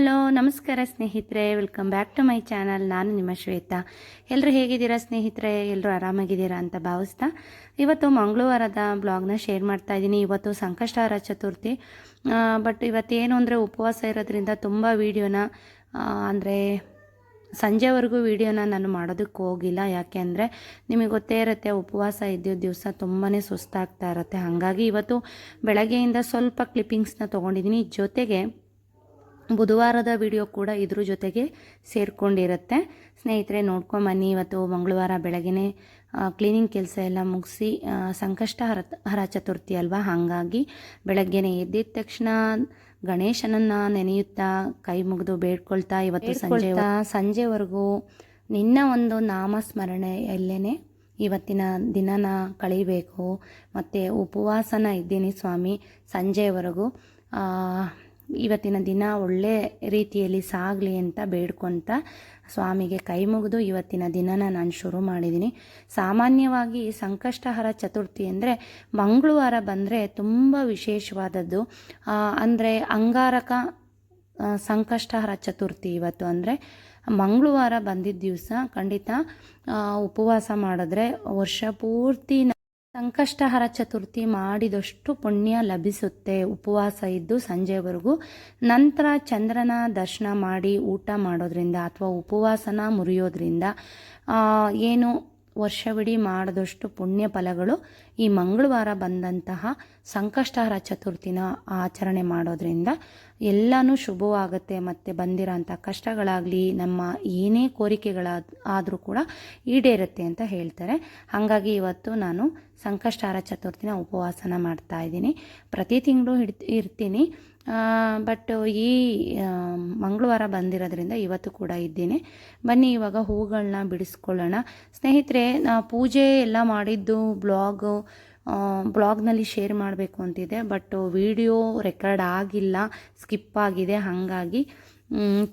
Hello, ನಮಸ್ಕಾರ ಸ್ನೇಹಿತರೆ. Welcome back to my channel ನಾನು ನಿಮ್ಮ ಶ್ವೇತಾ. ಎಲ್ಲರೂ ಹೇಗಿದ್ದೀರಾ ಸ್ನೇಹಿತರೆ? ಎಲ್ಲರೂ ಆರಾಮಾಗಿದ್ದೀರಾ ಅಂತ ಭಾವಿಸ್ತಾ ಇವತ್ತು ಮಂಗಳವಾರದ ಬ್ಲಾಗ್ನ ಶೇರ್ ಮಾಡ್ತಾ ಇದ್ದೀನಿ. ಇವತ್ತು ಸಂಕಷ್ಟಹಾರ ಚತುರ್ಥಿ. ಬಟ್ ಇವತ್ತೇನು ಅಂದರೆ ಉಪವಾಸ ಇರೋದ್ರಿಂದ ತುಂಬ ವೀಡಿಯೋನ ಅಂದರೆ ಸಂಜೆವರೆಗೂ ವೀಡಿಯೋನ ನಾನು ಮಾಡೋದಕ್ಕೆ ಹೋಗಿಲ್ಲ. ಯಾಕೆ ಅಂದರೆ ನಿಮಗೆ ಗೊತ್ತೇ ಇರುತ್ತೆ, ಉಪವಾಸ ಇದ್ದಿದ್ದ ದಿವಸ ತುಂಬಾ ಸುಸ್ತಾಗ್ತಾ ಇರುತ್ತೆ. ಹಾಗಾಗಿ ಇವತ್ತು ಬೆಳಗ್ಗೆಯಿಂದ ಸ್ವಲ್ಪ ಕ್ಲಿಪ್ಪಿಂಗ್ಸ್ನ ತೊಗೊಂಡಿದ್ದೀನಿ. ಜೊತೆಗೆ ಬುಧವಾರದ ವಿಡಿಯೋ ಕೂಡ ಇದ್ರ ಜೊತೆಗೆ ಸೇರಿಕೊಂಡಿರುತ್ತೆ. ಸ್ನೇಹಿತರೆ ನೋಡ್ಕೊಂಬನ್ನಿ ಇವತ್ತು ಮಂಗಳವಾರ ಬೆಳಗ್ಗೆ ಕ್ಲೀನಿಂಗ್ ಕೆಲಸ ಎಲ್ಲ ಮುಗಿಸಿ ಸಂಕಷ್ಟ ಹರ ಹರ ಚತುರ್ಥಿ ಅಲ್ವಾ? ಹಾಗಾಗಿ ಬೆಳಗ್ಗೆನೇ ಎದ್ದಿದ ತಕ್ಷಣ ಗಣೇಶನನ್ನು ನೆನೆಯುತ್ತಾ ಕೈ ಮುಗಿದು ಬೇಡ್ಕೊಳ್ತಾ ಇವತ್ತು ಸಂಜೆ ಸಂಜೆವರೆಗೂ ನಿನ್ನ ಒಂದು ನಾಮಸ್ಮರಣೆಯಲ್ಲೇ ಇವತ್ತಿನ ದಿನನ ಕಳಿಬೇಕು. ಮತ್ತು ಉಪವಾಸನ ಇದ್ದೀನಿ ಸ್ವಾಮಿ ಸಂಜೆವರೆಗೂ. ಇವತ್ತಿನ ದಿನ ಒಳ್ಳೆ ರೀತಿಯಲ್ಲಿ ಸಾಗಲಿ ಅಂತ ಬೇಡ್ಕೊತ ಸ್ವಾಮಿಗೆ ಕೈ ಮುಗಿದು ಇವತ್ತಿನ ದಿನನ ನಾನು ಶುರು ಮಾಡಿದ್ದೀನಿ. ಸಾಮಾನ್ಯವಾಗಿ ಸಂಕಷ್ಟಹರ ಚತುರ್ಥಿ ಅಂದರೆ ಮಂಗಳವಾರ ಬಂದರೆ ತುಂಬ ವಿಶೇಷವಾದದ್ದು. ಅಂದರೆ ಅಂಗಾರಕ ಸಂಕಷ್ಟಹರ ಚತುರ್ಥಿ ಇವತ್ತು ಅಂದರೆ ಮಂಗಳವಾರ ಬಂದಿದ್ದ ದಿವಸ ಖಂಡಿತ ಉಪವಾಸ ಮಾಡಿದ್ರೆ ವರ್ಷ ಪೂರ್ತಿ ಸಂಕಷ್ಟಹರ ಚತುರ್ಥಿ ಮಾಡಿದಷ್ಟು ಪುಣ್ಯ ಲಭಿಸುತ್ತೆ. ಉಪವಾಸ ಇದ್ದು ಸಂಜೆವರೆಗೂ ನಂತರ ಚಂದ್ರನ ದರ್ಶನ ಮಾಡಿ ಊಟ ಮಾಡೋದ್ರಿಂದ ಅಥವಾ ಉಪವಾಸನ ಮುರಿಯೋದ್ರಿಂದ ಏನು ವರ್ಷವಿಡೀ ಮಾಡಿದಷ್ಟು ಪುಣ್ಯ ಫಲಗಳು ಈ ಮಂಗಳವಾರ ಬಂದಂತಹ ಸಂಕಷ್ಟಹರ ಚತುರ್ಥಿನ ಆಚರಣೆ ಮಾಡೋದ್ರಿಂದ ಎಲ್ಲನೂ ಶುಭವಾಗುತ್ತೆ ಮತ್ತು ಬಂದಿರೋಂಥ ಕಷ್ಟಗಳಾಗಲಿ, ನಮ್ಮ ಏನೇ ಕೋರಿಕೆಗಳಾದ್ ಆದರೂ ಕೂಡ ಈಡೇರುತ್ತೆ ಅಂತ ಹೇಳ್ತಾರೆ. ಹಾಗಾಗಿ ಇವತ್ತು ನಾನು ಸಂಕಷ್ಟಹರ ಚತುರ್ಥಿನ ಉಪವಾಸನ ಮಾಡ್ತಾ ಇದ್ದೀನಿ. ಪ್ರತಿ ತಿಂಗಳು ಹಿಡ್, ಇರ್ತೀನಿ. ಬಟ್ ಈ ಮಂಗಳವಾರ ಬಂದಿರೋದ್ರಿಂದ ಇವತ್ತು ಕೂಡ ಇದ್ದೀನಿ. ಬನ್ನಿ, ಇವಾಗ ಹೂಗಳನ್ನ ಬಿಡಿಸ್ಕೊಳ್ಳೋಣ. ಸ್ನೇಹಿತರೆ ಪೂಜೆ ಎಲ್ಲ ಮಾಡಿದ್ದು ಬ್ಲಾಗು ಬ್ಲಾಗ್ನಲ್ಲಿ ಶೇರ್ ಮಾಡಬೇಕು ಅಂತಿದೆ ಬಟ್ ವಿಡಿಯೋ ರೆಕಾರ್ಡ್ ಆಗಿಲ್ಲ, ಸ್ಕಿಪ್ ಆಗಿದೆ, ಹಾಗಾಗಿ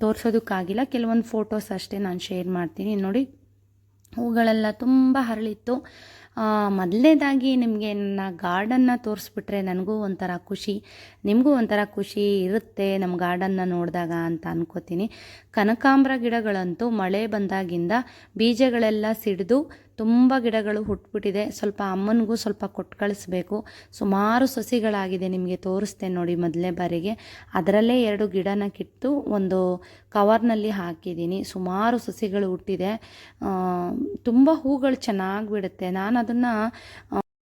ತೋರಿಸೋದಕ್ಕಾಗಿಲ್ಲ. ಕೆಲವೊಂದು ಫೋಟೋಸ್ ಅಷ್ಟೇ ನಾನು ಶೇರ್ ಮಾಡ್ತೀನಿ. ನೋಡಿ, ಹೂಗಳೆಲ್ಲ ತುಂಬ ಹರಳಿತ್ತು. ಮೊದಲನೇದಾಗಿ ನಿಮಗೆ ನನ್ನ ಗಾರ್ಡನ್ನ ತೋರಿಸ್ಬಿಟ್ರೆ ನನಗೂ ಒಂಥರ ಖುಷಿ. ನಿಮಗೂ ಒಂಥರ ಖುಷಿ ಇರುತ್ತೆ ನಮ್ಮ ಗಾರ್ಡನ್ನ ನೋಡಿದಾಗ ಅಂತ ಅನ್ಕೋತೀನಿ. ಕನಕಾಂಬ್ರ ಗಿಡಗಳಂತೂ ಮಳೆ ಬಂದಾಗಿಂದ ಬೀಜಗಳೆಲ್ಲ ಸಿಡಿದು ತುಂಬ ಗಿಡಗಳು ಹುಟ್ಬಿಟ್ಟಿದೆ. ಸ್ವಲ್ಪ ಅಮ್ಮನಿಗೂ ಸ್ವಲ್ಪ ಕೊಟ್ಟು ಕಳಿಸ್ಬೇಕು. ಸುಮಾರು ಸಸಿಗಳಾಗಿದೆ ನಿಮಗೆ ತೋರಿಸ್ತೇನೆ ನೋಡಿ ಮೊದಲನೇ ಬಾರಿಗೆ. ಅದರಲ್ಲೇ ಎರಡು ಗಿಡನ ಕಿತ್ತು ಒಂದು ಕವರ್ನಲ್ಲಿ ಹಾಕಿದ್ದೀನಿ. ಸುಮಾರು ಸಸಿಗಳು ಹುಟ್ಟಿದೆ. ತುಂಬ ಹೂಗಳು ಚೆನ್ನಾಗಿ ಬಿಡುತ್ತೆ. ನಾನು ಅದನ್ನು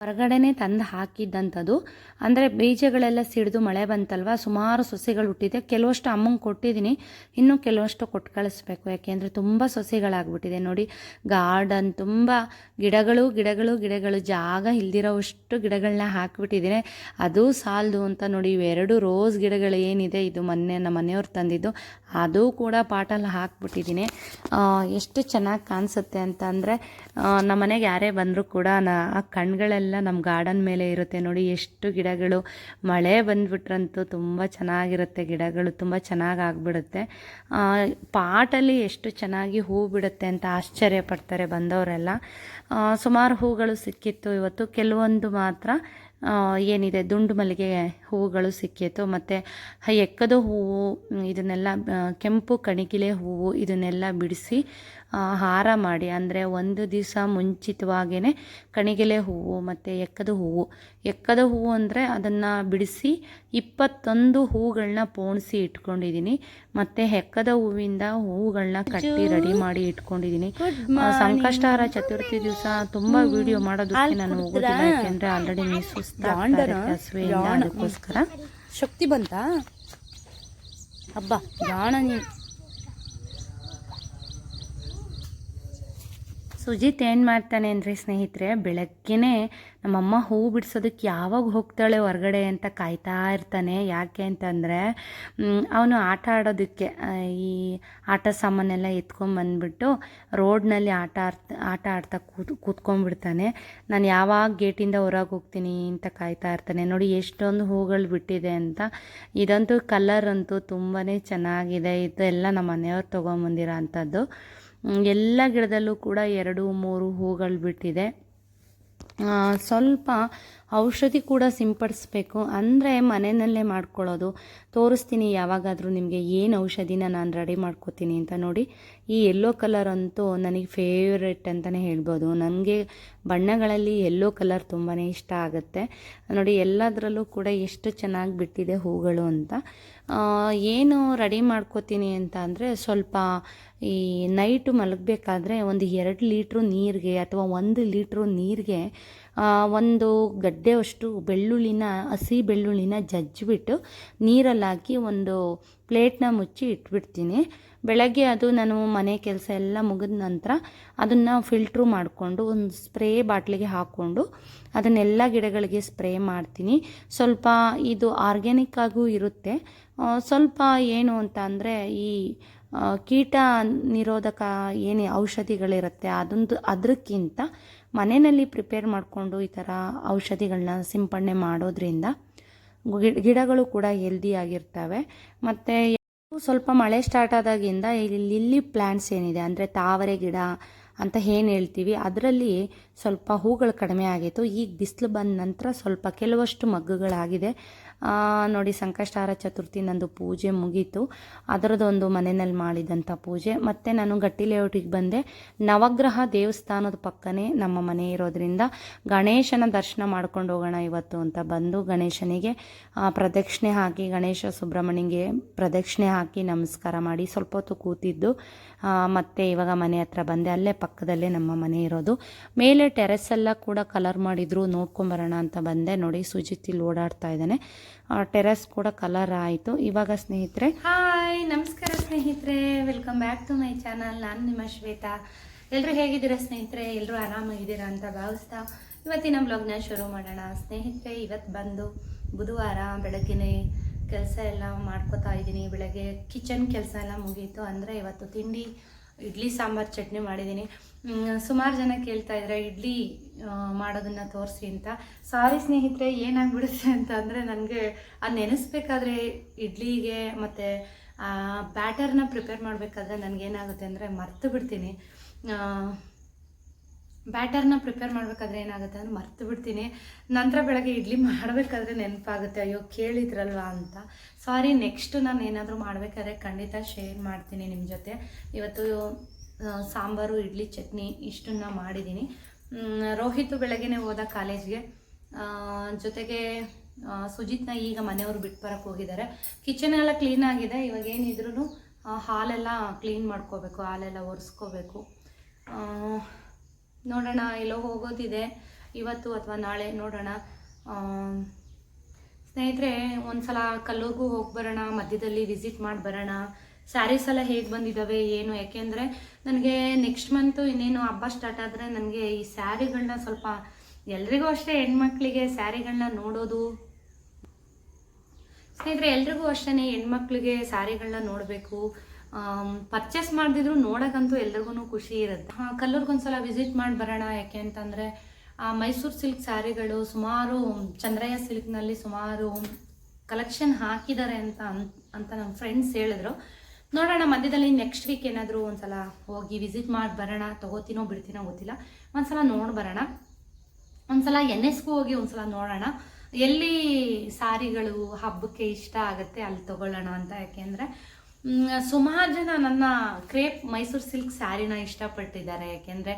ಹೊರಗಡೆನೆ ತಂದು ಹಾಕಿದ್ದಂಥದ್ದು. ಅಂದರೆ ಬೀಜಗಳೆಲ್ಲ ಸಿಡಿದು ಮಳೆ ಬಂತಲ್ವ? ಸುಮಾರು ಸೊಸೆಗಳು ಹುಟ್ಟಿದೆ. ಕೆಲವಷ್ಟು ಅಮ್ಮಂಗೆ ಕೊಟ್ಟಿದ್ದೀನಿ. ಇನ್ನೂ ಕೆಲವಷ್ಟು ಕೊಟ್ಟು ಕಳಿಸ್ಬೇಕು. ಯಾಕೆಂದರೆ ತುಂಬ ಸೊಸೆಗಳಾಗ್ಬಿಟ್ಟಿದೆ. ನೋಡಿ, ಗಾರ್ಡನ್, ತುಂಬ ಗಿಡಗಳು ಗಿಡಗಳು ಗಿಡಗಳು. ಜಾಗ ಇಲ್ದಿರೋವಷ್ಟು ಗಿಡಗಳನ್ನ ಹಾಕಿಬಿಟ್ಟಿದ್ದೀನಿ. ಅದು ಸಾಲದು ಅಂತ ನೋಡಿ, ಇವೆರಡು ರೋಸ್ ಗಿಡಗಳು ಏನಿದೆ ಇದು ಮೊನ್ನೆ ನಮ್ಮ ಮನೆಯವ್ರು ತಂದಿದ್ದು. ಅದು ಕೂಡ ಪಾಟಲ್ಲಿ ಹಾಕ್ಬಿಟ್ಟಿದ್ದೀನಿ. ಎಷ್ಟು ಚೆನ್ನಾಗಿ ಕಾಣಿಸುತ್ತೆ ಅಂತ ಅಂದರೆ ನಮ್ಮ ಮನೆಗೆ ಯಾರೇ ಬಂದರೂ ಕೂಡ ನಾ, ಆ ಕಣ್ಗಳೆಲ್ಲ ನಮ್ಮ ಗಾರ್ಡನ್ ಮೇಲೆ ಇರುತ್ತೆ ನೋಡಿ, ಎಷ್ಟು ಗಿಡಗಳು. ಮಳೆ ಬಂದ್ಬಿಟ್ರಂತೂ ತುಂಬ ಚೆನ್ನಾಗಿರುತ್ತೆ ಗಿಡಗಳು, ತುಂಬ ಚೆನ್ನಾಗಿ ಆಗಿಬಿಡುತ್ತೆ. ಪಾಟಲ್ಲಿ ಎಷ್ಟು ಚೆನ್ನಾಗಿ ಹೂ ಬಿಡುತ್ತೆ ಅಂತ ಆಶ್ಚರ್ಯ ಪಡ್ತಾರೆ ಬಂದವರೆಲ್ಲ. ಸುಮಾರು ಹೂಗಳು ಸಿಕ್ಕಿತ್ತು ಇವತ್ತು. ಕೆಲವೊಂದು ಮಾತ್ರ ಏನಿದೆ, ದುಂಡು ಮಲ್ಲಿಗೆ ಹೂವುಗಳು ಸಿಕ್ಕಿತ್ತು. ಮತ್ತು ಎಕ್ಕದ ಹೂವು, ಇದನ್ನೆಲ್ಲ ಕೆಂಪು ಕಣಿಕಿಲೆ ಹೂವು, ಇದನ್ನೆಲ್ಲ ಬಿಡಿಸಿ ಹಾರ ಮಾಡಿ ಅಂದರೆ ಒಂದು ದಿವಸ ಮುಂಚಿತವಾಗಿಯೇ ಕಣಿಗೆಲೆ ಹೂವು ಮತ್ತು ಎಕ್ಕದ ಹೂವು. ಎಕ್ಕದ ಹೂವು ಅಂದರೆ ಅದನ್ನು ಬಿಡಿಸಿ ಇಪ್ಪತ್ತೊಂದು ಹೂಗಳನ್ನ ಪೋಣಿಸಿ ಇಟ್ಕೊಂಡಿದ್ದೀನಿ ಮತ್ತು ಹೆಕ್ಕದ ಹೂವಿಂದ ಹೂವುಗಳನ್ನ ಕಟ್ಟಿ ರೆಡಿ ಮಾಡಿ ಇಟ್ಕೊಂಡಿದ್ದೀನಿ ಸಂಕಷ್ಟಹಾರ ಚತುರ್ಥಿ ದಿವಸ ತುಂಬ ವಿಡಿಯೋ ಮಾಡೋದಕ್ಕೆ ನಾನು ಹೋಗೋದಿಲ್ಲ ಯಾಕೆಂದರೆ ಆಲ್ರೆಡಿ ನೀವು ಸುಸ್ತಾಗ್ತಾರೆ ಅದಕ್ಕೋಸ್ಕರ. ಶಕ್ತಿ ಬಂತಾ? ಹಬ್ಬ ಜಾಣ ನೀನು ಸುಜಿತ್ ಏನು ಮಾಡ್ತಾನೆ ಅಂದರೆ ಸ್ನೇಹಿತರೆ, ಬೆಳಗ್ಗೆನೇ ನಮ್ಮಮ್ಮ ಹೂ ಬಿಡಿಸೋದಕ್ಕೆ ಯಾವಾಗ ಹೋಗ್ತಾಳೆ ಹೊರಗಡೆ ಅಂತ ಕಾಯ್ತಾ ಇರ್ತಾನೆ. ಯಾಕೆ ಅಂತಂದರೆ ಅವನು ಆಟ ಆಡೋದಕ್ಕೆ ಈ ಆಟ ಸಾಮಾನೆಲ್ಲ ಎತ್ಕೊಂಬಂದ್ಬಿಟ್ಟು ರೋಡ್ನಲ್ಲಿ ಆಟ ಆಡ್ತಾ ಆಟ ಆಡ್ತಾ ಕೂತ್, ಕೂತ್ಕೊಂಡ್ಬಿಡ್ತಾನೆ. ನಾನು ಯಾವಾಗ ಗೇಟಿಂದ ಹೊರಗೆ ಹೋಗ್ತೀನಿ ಅಂತ ಕಾಯ್ತಾ ಇರ್ತಾನೆ. ನೋಡಿ ಎಷ್ಟೊಂದು ಹೂಗಳು ಬಿಟ್ಟಿದೆ ಅಂತ. ಇದಂತೂ ಕಲರ್ ಅಂತೂ ತುಂಬಾ ಚೆನ್ನಾಗಿದೆ. ಇದೆಲ್ಲ ನಮ್ಮ ಮನೆಯವ್ರು ತೊಗೊಂಬಂದಿರೋ ಅಂಥದ್ದು ಎಲ್ಲ ಗಿಡದಲ್ಲೂ ಕೂಡ ಎರಡು, ಮೂರು ಹೂಗಳು ಬಿಟ್ಟಿದೆ. ಸ್ವಲ್ಪ ಔಷಧಿ ಕೂಡ ಸಿಂಪಡಿಸ್ಬೇಕು. ಅಂದರೆ ಮನೆಯಲ್ಲೇ ಮಾಡ್ಕೊಳ್ಳೋದು. ತೋರಿಸ್ತೀನಿ, ಯಾವಾಗಾದರೂ ನಿಮಗೆ ಏನು ಔಷಧಿನ ನಾನು ರೆಡಿ ಮಾಡ್ಕೋತೀನಿ ಅಂತ ನೋಡಿ. ಈ ಯೆಲ್ಲೋ ಕಲರ್ ಅಂತೂ ನನಗೆ ಫೇವ್ರೆಟ್ ಅಂತಲೇ ಹೇಳ್ಬೋದು. ನನಗೆ ಬಣ್ಣಗಳಲ್ಲಿ ಯೆಲ್ಲೋ ಕಲರ್ ತುಂಬಾ ಇಷ್ಟ ಆಗುತ್ತೆ. ನೋಡಿ, ಎಲ್ಲದರಲ್ಲೂ ಕೂಡ ಎಷ್ಟು ಚೆನ್ನಾಗಿ ಬಿಟ್ಟಿದೆ ಹೂಗಳು ಅಂತ. ಏನು ರೆಡಿ ಮಾಡ್ಕೋತೀನಿ ಅಂತ ಅಂದರೆ ಸ್ವಲ್ಪ ಈ ನೈಟು ಮಲಗಬೇಕಾದ್ರೆ ಒಂದು ಎರಡು ಲೀಟ್ರು ನೀರಿಗೆ ಅಥವಾ ಒಂದು ಲೀಟ್ರು ನೀರಿಗೆ ಒಂದು ಗಡ್ಡೆಯಷ್ಟು ಬೆಳ್ಳುಳ್ಳಿನ, ಹಸಿ ಬೆಳ್ಳುಳ್ಳಿನ ಜಜ್ಜಿಬಿಟ್ಟು ನೀರಲ್ಲಿ ಹಾಕಿ ಒಂದು ಪ್ಲೇಟ್ನ ಮುಚ್ಚಿ ಇಟ್ಬಿಡ್ತೀನಿ. ಬೆಳಗ್ಗೆ ಅದು ನಾನು ಮನೆ ಕೆಲಸ ಎಲ್ಲ ಮುಗಿದ ನಂತರ ಅದನ್ನು ಫಿಲ್ಟ್ರು ಮಾಡಿಕೊಂಡು ಒಂದು ಸ್ಪ್ರೇ ಬಾಟ್ಲಿಗೆ ಹಾಕ್ಕೊಂಡು ಅದನ್ನೆಲ್ಲ ಗಿಡಗಳಿಗೆ ಸ್ಪ್ರೇ ಮಾಡ್ತೀನಿ. ಸ್ವಲ್ಪ ಇದು ಆರ್ಗ್ಯಾನಿಕ್ ಆಗೂ ಇರುತ್ತೆ. ಸ್ವಲ್ಪ ಏನು ಅಂತ ಅಂದರೆ ಈ ಕೀಟ ನಿರೋಧಕ ಏನು ಔಷಧಿಗಳಿರುತ್ತೆ ಅದೊಂದು ಅದಕ್ಕಿಂತ ಮನೆಯಲ್ಲಿ ಪ್ರಿಪೇರ್ ಮಾಡಿಕೊಂಡು ಈ ಥರ ಔಷಧಿಗಳನ್ನ ಸಿಂಪಡಣೆ ಮಾಡೋದ್ರಿಂದ ಗಿಡ, ಗಿಡಗಳು ಕೂಡ ಹೆಲ್ದಿ ಆಗಿರ್ತವೆ. ಮತ್ತು ಸ್ವಲ್ಪ ಮಳೆ ಸ್ಟಾರ್ಟ್ ಆದಾಗಿಂದ ಇಲ್ಲಿ ಲಿಲ್ಲಿ ಪ್ಲ್ಯಾಂಟ್ಸ್ ಏನಿದೆ ಅಂದರೆ ತಾವರೆ ಗಿಡ ಅಂತ ಏನು ಹೇಳ್ತೀವಿ, ಅದರಲ್ಲಿ ಸ್ವಲ್ಪ ಹೂಗಳು ಕಡಿಮೆ ಆಗಿತ್ತು. ಈಗ ಬಿಸಿಲು ಬಂದ ನಂತರ ಸ್ವಲ್ಪ ಕೆಲವಷ್ಟು ಮಗ್ಗುಗಳಾಗಿದೆ. ನೋಡಿ, ಸಂಕಷ್ಟಾರ ಚತುರ್ಥಿ ನಂದು ಪೂಜೆ ಮುಗೀತು. ಅದರದೊಂದು ಮನೆಯಲ್ಲಿ ಮಾಡಿದಂಥ ಪೂಜೆ. ಮತ್ತು ನಾನು ಗಟ್ಟಿ ಲೇಔಟಿಗೆ ಬಂದೆ. ನವಗ್ರಹ ದೇವಸ್ಥಾನದ ಪಕ್ಕನೇ ನಮ್ಮ ಮನೆ ಇರೋದ್ರಿಂದ ಗಣೇಶನ ದರ್ಶನ ಮಾಡ್ಕೊಂಡು ಹೋಗೋಣ ಇವತ್ತು ಅಂತ ಬಂದು ಗಣೇಶನಿಗೆ ಪ್ರದಕ್ಷಿಣೆ ಹಾಕಿ, ಗಣೇಶ ಸುಬ್ರಹ್ಮಣ್ಯಗೆ ಪ್ರದಕ್ಷಿಣೆ ಹಾಕಿ ನಮಸ್ಕಾರ ಮಾಡಿ ಸ್ವಲ್ಪ ಹೊತ್ತು ಕೂತಿದ್ದು. ಮತ್ತೆ ಇವಾಗ ಮನೆ ಹತ್ರ ಬಂದೆ. ಅಲ್ಲೇ ಪಕ್ಕದಲ್ಲೇ ನಮ್ಮ ಮನೆ ಇರೋದು. ಮೇಲೆ ಟೆರೆಸ್ ಎಲ್ಲ ಕೂಡ ಕಲರ್ ಮಾಡಿದ್ರು. ನೋಡ್ಕೊಂಬರೋಣ ಅಂತ ಬಂದೆ. ನೋಡಿ, ಸುಜಿತ್ ಇಲ್ಲಿ ಓಡಾಡ್ತಾ ಇದ್ದಾನೆ. ಟೆರೆಸ್ ಕೂಡ ಕಲರ್ ಆಯಿತು. ಇವಾಗ ಸ್ನೇಹಿತರೆ. ಹಾಯ್ ನಮಸ್ಕಾರ ಸ್ನೇಹಿತರೆ. Welcome back to my channel ನಾನು ನಿಮ್ಮ ಶ್ವೇತಾ. ಎಲ್ಲರೂ ಹೇಗಿದ್ದೀರಾ ಸ್ನೇಹಿತರೆ? ಎಲ್ಲರೂ ಆರಾಮಾಗಿದ್ದೀರಾ ಅಂತ ಭಾವಿಸ್ತಾ ಇವತ್ತಿನ ಬ್ಲಾಗ್ನ ಶುರು ಮಾಡೋಣ. ಸ್ನೇಹಿತರೆ ಇವತ್ತು ಬಂದು ಬುಧವಾರ ಬೆಳಗ್ಗೆನೇ ಕೆಲಸ ಎಲ್ಲ ಮಾಡ್ಕೋತಾ ಇದ್ದೀನಿ. ಬೆಳಗ್ಗೆ ಕಿಚನ್ ಕೆಲಸ ಎಲ್ಲ ಮುಗೀತು. ಅಂದರೆ ಇವತ್ತು ತಿಂಡಿ, ಇಡ್ಲಿ, ಸಾಂಬಾರು ಚಟ್ನಿ ಮಾಡಿದ್ದೀನಿ. ಸುಮಾರು ಜನ ಕೇಳ್ತಾ ಇದ್ದಾರೆ ಇಡ್ಲಿ ಮಾಡೋದನ್ನು ತೋರಿಸಿ ಅಂತ. ಸಾರಿ ಸ್ನೇಹಿತರೆ, ಏನಾಗ್ಬಿಡುತ್ತೆ ಅಂತ ಅಂದರೆ ನನಗೆ ಅದು ನೆನೆಸ್ಬೇಕಾದ್ರೆ ಇಡ್ಲಿಗೆ ಮತ್ತು ಬ್ಯಾಟರ್ನ ಪ್ರಿಪೇರ್ ಮಾಡಬೇಕಾದ್ರೆ ನನಗೇನಾಗುತ್ತೆ ಅಂದರೆ ಮರ್ತು ಬಿಡ್ತೀನಿ. ಬ್ಯಾಟರ್ನ ಪ್ರಿಪೇರ್ ಮಾಡಬೇಕಾದ್ರೆ ಏನಾಗುತ್ತೆ ಅಂದ್ರೆ ಮರ್ತು ಬಿಡ್ತೀನಿ. ನಂತರ ಬೆಳಗ್ಗೆ ಇಡ್ಲಿ ಮಾಡಬೇಕಾದ್ರೆ ನೆನಪಾಗುತ್ತೆ. ಅಯ್ಯೋ, ಕೇಳಿದ್ರಲ್ವಾ ಅಂತ. ಸಾರಿ ನೆಕ್ಸ್ಟ್ ನಾನು ಏನಾದರೂ ಮಾಡಬೇಕಾದ್ರೆ ಖಂಡಿತ ಶೇರ್ ಮಾಡ್ತೀನಿ ನಿಮ್ಮ ಜೊತೆ. ಇವತ್ತು ಸಾಂಬಾರು, ಇಡ್ಲಿ, ಚಟ್ನಿ ಇಷ್ಟನ್ನ ಮಾಡಿದ್ದೀನಿ. ರೋಹಿತ್ ಬೆಳಗ್ಗೆನೆ ಹೋದ ಕಾಲೇಜ್ಗೆ ಜೊತೆಗೆ ಸುಜಿತ್ನ ಈಗ ಮನೆಯವರು ಬಿಟ್ಟು ಬರಕ್ಕೆ ಹೋಗಿದ್ದಾರೆ. ಕಿಚನ್ ಎಲ್ಲ ಕ್ಲೀನ್ ಆಗಿದೆ. ಇವಾಗ ಏನಿದ್ರು ಹಾಲೆಲ್ಲ ಕ್ಲೀನ್ ಮಾಡ್ಕೋಬೇಕು, ಹಾಲೆಲ್ಲ ಒರೆಸ್ಕೋಬೇಕು. ನೋಡೋಣ, ಎಲ್ಲೋ ಹೋಗೋದಿದೆ. ಇವತ್ತು ಅಥವಾ ನಾಳೆ ನೋಡೋಣ. ಸ್ನೇಹಿತರೆ, ಒಂದ್ಸಲ ಕಲ್ಲೂರ್ಗೂ ಹೋಗಿ ಬರೋಣ, ಮಧ್ಯದಲ್ಲಿ ವಿಸಿಟ್ ಮಾಡಿ ಬರೋಣ. ಸ್ಯಾರೀಸ್ ಎಲ್ಲ ಹೇಗೆ ಬಂದಿದ್ದಾವೆ ಏನು? ಯಾಕೆಂದರೆ ನನಗೆ ನೆಕ್ಸ್ಟ್ ಮಂತು ಇನ್ನೇನು ಹಬ್ಬ ಸ್ಟಾರ್ಟ್ ಆದರೆ ನನಗೆ ಈ ಸ್ಯಾರಿಗಳನ್ನ ಸ್ವಲ್ಪ ಎಲ್ರಿಗೂ ಅಷ್ಟೇ ಹೆಣ್ಮಕ್ಳಿಗೆ ಸ್ಯಾರಿಗಳನ್ನ ನೋಡೋದು. ಸ್ನೇಹಿತರೆ, ಎಲ್ರಿಗೂ ಅಷ್ಟೇ ಹೆಣ್ಮಕ್ಳಿಗೆ ಸ್ಯಾರಿಗಳನ್ನ ನೋಡಬೇಕು. ಪರ್ಚೇಸ್ ಮಾಡಿದ್ರು ನೋಡೋಕ್ಕಂತೂ ಎಲ್ರಿಗೂ ಖುಷಿ ಇರುತ್ತೆ. ಕಲ್ಲೂರ್ಗೊಂದ್ಸಲ ವಿಸಿಟ್ ಮಾಡಿ ಬರೋಣ ಯಾಕೆ ಅಂತಂದರೆ ಮೈಸೂರು ಸಿಲ್ಕ್ ಸ್ಯಾರಿಗಳು ಸುಮಾರು ಚಂದ್ರಯ್ಯ ಸಿಲ್ಕ್ನಲ್ಲಿ ಸುಮಾರು ಕಲೆಕ್ಷನ್ ಹಾಕಿದ್ದಾರೆ ಅಂತ ಅಂತ ನಮ್ಮ ಫ್ರೆಂಡ್ಸ್ ಹೇಳಿದ್ರು. ನೋಡೋಣ, ಮಧ್ಯದಲ್ಲಿ ನೆಕ್ಸ್ಟ್ ವೀಕ್ ಏನಾದರೂ ಒಂದ್ಸಲ ಹೋಗಿ ವಿಸಿಟ್ ಮಾಡಿ ಬರೋಣ. ತಗೋತೀನೋ ಬಿಡ್ತೀನೋ ಗೊತ್ತಿಲ್ಲ. ಒಂದ್ಸಲ ನೋಡಿ ಬರೋಣ. ಒಂದ್ಸಲ ಎನ್ ಎಸ್ಗೂ ಹೋಗಿ ಒಂದ್ಸಲ ನೋಡೋಣ. ಎಲ್ಲಿ ಸಾರಿಗಳು ಹಬ್ಬಕ್ಕೆ ಇಷ್ಟ ಆಗುತ್ತೆ ಅಲ್ಲಿ ತಗೊಳ್ಳೋಣ ಅಂತ ಯಾಕೆಂದರೆ ಸುಮಾರು ಜನ ನನ್ನ ಕ್ರೇಪ್ ಮೈಸೂರು ಸಿಲ್ಕ್ ಸ್ಯಾರಿನ ಇಷ್ಟಪಟ್ಟಿದ್ದಾರೆ. ಯಾಕೆಂದರೆ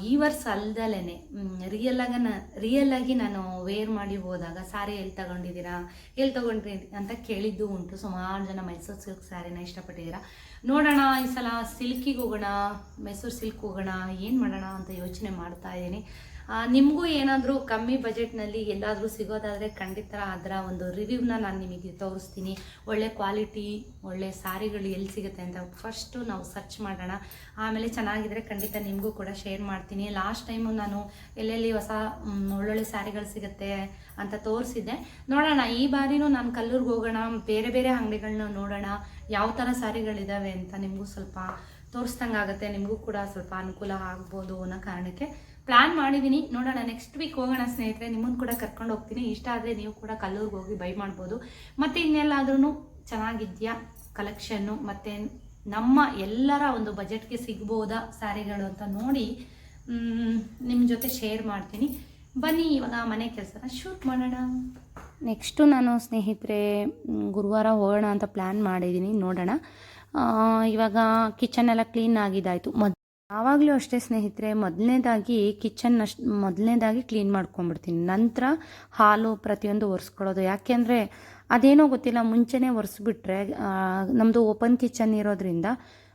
ವೀವರ್ಸ್ ಅಲ್ದಲೇ ರಿಯಲ್ ಆಗ ರಿಯಲ್ ಆಗಿ ನಾನು ವೇರ್ ಮಾಡಿ ಹೋದಾಗ ಸಾರಿ ಎಲ್ಲಿ ತಗೊಂಡಿದ್ದೀರಾ ಎಲ್ಲಿ ತಗೊಂಡ್ರಿ ಅಂತ ಕೇಳಿದ್ದು ಉಂಟು. ಸುಮಾರು ಜನ ಮೈಸೂರು ಸಿಲ್ಕ್ ಸ್ಯಾರಿನ ಇಷ್ಟಪಟ್ಟಿದ್ದೀರಾ. ನೋಡೋಣ, ಈ ಸಲ ಸಿಲ್ಕಿಗೆ ಹೋಗೋಣ, ಮೈಸೂರು ಸಿಲ್ಕ್ ಹೋಗೋಣ, ಏನು ಮಾಡೋಣ ಅಂತ ಯೋಚನೆ ಮಾಡ್ತಾ ಇದ್ದೀನಿ. ನಿಮಗೂ ಏನಾದರೂ ಕಮ್ಮಿ ಬಜೆಟ್ನಲ್ಲಿ ಎಲ್ಲಾದರೂ ಸಿಗೋದಾದರೆ ಖಂಡಿತ ಅದರ ಒಂದು ರಿವ್ಯೂನ ನಾನು ನಿಮಗೆ ತೋರಿಸ್ತೀನಿ. ಒಳ್ಳೆ ಕ್ವಾಲಿಟಿ, ಒಳ್ಳೆ ಸ್ಯಾರಿಗಳು ಎಲ್ಲಿ ಸಿಗುತ್ತೆ ಅಂತ ಫಸ್ಟು ನಾವು ಸರ್ಚ್ ಮಾಡೋಣ. ಆಮೇಲೆ ಚೆನ್ನಾಗಿದ್ರೆ ಖಂಡಿತ ನಿಮಗೂ ಕೂಡ ಶೇರ್ ಮಾಡ್ತೀನಿ. ಲಾಸ್ಟ್ ಟೈಮು ನಾನು ಎಲ್ಲೆಲ್ಲಿ ಹೊಸ ಒಳ್ಳೊಳ್ಳೆ ಸ್ಯಾರಿಗಳು ಸಿಗುತ್ತೆ ಅಂತ ತೋರಿಸಿದ್ದೆ. ನೋಡೋಣ, ಈ ಬಾರಿನೂ ನಾನು ಕಲ್ಲೂರ್ಗೆ ಹೋಗೋಣ, ಬೇರೆ ಬೇರೆ ಅಂಗಡಿಗಳನ್ನ ನೋಡೋಣ, ಯಾವ ಥರ ಸ್ಯಾರಿಗಳಿದ್ದಾವೆ ಅಂತ ನಿಮಗೂ ಸ್ವಲ್ಪ ತೋರಿಸ್ದಂಗೆ ಆಗುತ್ತೆ ನಿಮಗೂ ಕೂಡ ಸ್ವಲ್ಪ ಅನುಕೂಲ ಆಗ್ಬೋದು ಅನ್ನೋ ಕಾರಣಕ್ಕೆ ಪ್ಲ್ಯಾನ್ ಮಾಡಿದ್ದೀನಿ ನೋಡೋಣ ನೆಕ್ಸ್ಟ್ ವೀಕ್ ಹೋಗೋಣ ಸ್ನೇಹಿತರೆ. ನಿಮ್ಮನ್ನು ಕೂಡ ಕರ್ಕೊಂಡು ಹೋಗ್ತೀನಿ. ಇಷ್ಟ ಆದರೆ ನೀವು ಕೂಡ ಕಲ್ಲೂರಿಗೆ ಹೋಗಿ ಬೈ ಮಾಡ್ಬೋದು. ಮತ್ತು ಇನ್ನೆಲ್ಲಾದ್ರೂ ಚೆನ್ನಾಗಿದೆಯಾ ಕಲೆಕ್ಷನ್ನು ಮತ್ತು ನಮ್ಮ ಎಲ್ಲರ ಒಂದು ಬಜೆಟ್ಗೆ ಸಿಗ್ಬೋದಾ ಸ್ಯಾರಿಗಳು ಅಂತ ನೋಡಿ ನಿಮ್ಮ ಜೊತೆ ಶೇರ್ ಮಾಡ್ತೀನಿ. ಬನ್ನಿ, ಇವಾಗ ಮನೆ ಕೆಲಸನ ಶೂಟ್ ಮಾಡೋಣ. ನೆಕ್ಸ್ಟು ನಾನು ಸ್ನೇಹಿತರೆ ಗುರುವಾರ ಹೋಗೋಣ ಅಂತ ಪ್ಲ್ಯಾನ್ ಮಾಡಿದ್ದೀನಿ ನೋಡೋಣ. ಇವಾಗ ಕಿಚನ್ ಎಲ್ಲ ಕ್ಲೀನ್ ಆಗಿದ್ದಾಯಿತು ಮೊದ್ ಯಾವಾಗಲೂ ಅಷ್ಟೇ ಸ್ನೇಹಿತರೆ, ಮೊದಲನೇದಾಗಿ ಕಿಚನ್ ಅಷ್ಟು, ಮೊದಲನೇದಾಗಿ ಕ್ಲೀನ್ ಮಾಡ್ಕೊಂಡ್ಬಿಡ್ತೀನಿ. ನಂತರ ಹಾಲು ಪ್ರತಿಯೊಂದು ಒರೆಸ್ಕೊಳ್ಳೋದು. ಯಾಕೆಂದರೆ ಅದೇನೋ ಗೊತ್ತಿಲ್ಲ, ಮುಂಚೆನೇ ಒರೆಸ್ಬಿಟ್ರೆ ನಮ್ಮದು ಓಪನ್ ಕಿಚನ್ ಇರೋದ್ರಿಂದ